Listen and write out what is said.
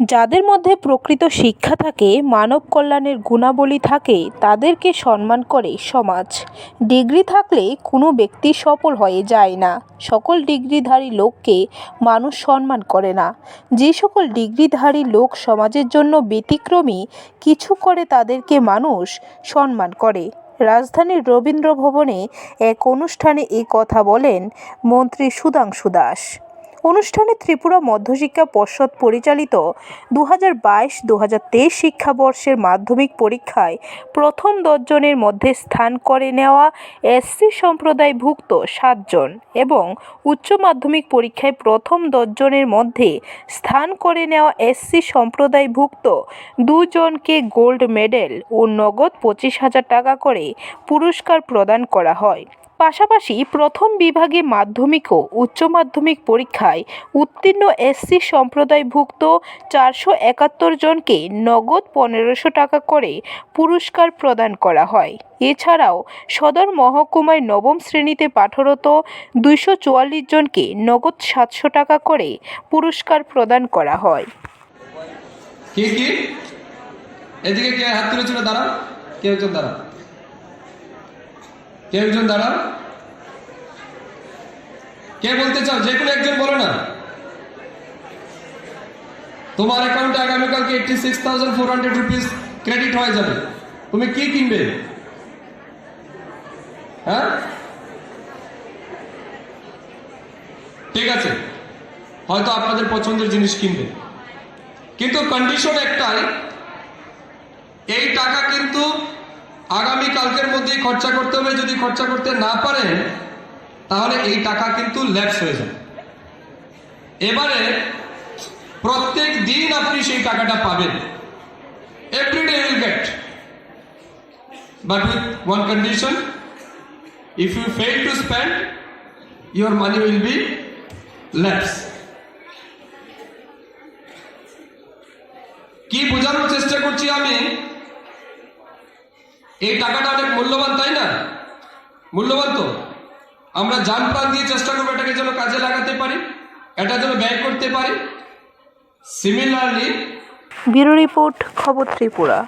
যাদের মধ্যে প্রকৃত শিক্ষা থাকে, মানব কল্যাণের গুণাবলী থাকে, তাদেরকে সম্মান করে সমাজ। ডিগ্রি থাকলে কোনো ব্যক্তি সফল হয়ে যায় না। সকল ডিগ্রিধারী লোককে মানুষ সম্মান করে না। যে সকল ডিগ্রিধারী লোক সমাজের জন্য ব্যতিক্রমী, কিছু করে তাদেরকে মানুষ সম্মান করে। রাজধানীর রবীন্দ্র ভবনে এক অনুষ্ঠানে এ কথা বলেন মন্ত্রী সুধাংশু দাস। অনুষ্ঠানে ত্রিপুরা মধ্যশিক্ষা পর্ষদ পরিচালিত দু হাজার বাইশ দু হাজার তেইশ শিক্ষাবর্ষের মাধ্যমিক পরীক্ষায় প্রথম দশজনের মধ্যে স্থান করে নেওয়া এসসি সম্প্রদায়ভুক্ত সাতজন এবং উচ্চ মাধ্যমিক পরীক্ষায় প্রথম দশজনের মধ্যে স্থান করে নেওয়া এসসি সম্প্রদায়ভুক্ত দুজনকে গোল্ড মেডেল ও নগদ পঁচিশ হাজার টাকা করে পুরস্কার প্রদান করা হয়। পাশাপাশি প্রথম বিভাগে মাধ্যমিক ও উচ্চ মাধ্যমিক পরীক্ষায় উত্তীর্ণ এসসি সম্প্রদায়ভুক্ত চারশো একাত্তর জনকে নগদ পনেরোশো টাকা করে পুরস্কার প্রদান করা হয়। এছাড়াও সদর মহকুমায় নবম শ্রেণীতে পাঠরত দুইশো চুয়াল্লিশ জনকে নগদ সাতশো টাকা করে পুরস্কার প্রদান করা হয়। এদিকে কে? হাত তুলেছিল? দাঁড়াও। কে একজন? দাঁড়াও। কে একজন দাঁড়াও কে বলতে চাও? যে কোনো একজন বলো না। তোমার অ্যাকাউন্টে আগামীকালকে eighty six thousand four hundred rupees credit হয়ে যাবে। তুমি কি কিনবে? হ্যাঁ? ঠিক আছে। হয়তো আপনাদের পছন্দের জিনিস কিনবে। কিন্তু কন্ডিশন একটাই, এই টাকা কিন্তু আগামী কালকের মধ্যেই খরচা করতে হবে। যদি খরচা করতে না পারেন, তাহলে এই টাকা কিন্তু ল্যাপস হয়ে যাবে। এবারে প্রত্যেক দিন আপনি সেই টাকাটা পাবেন। Everyday will get but with one condition if you fail to spend your money will be lapse কি বোঝানোর চেষ্টা করছি আমি? এই টাকাটা অনেক মূল্যবান, তাই না? মূল্যবান তো? আমরা যান প্রাণ দিয়ে চেষ্টা করব এটাকে যেন কাজে লাগাতে পারি, এটা যেন ব্যয় করতে পারি। সিমিলারলি ব্যুরো রিপোর্ট খবর ত্রিপুরা।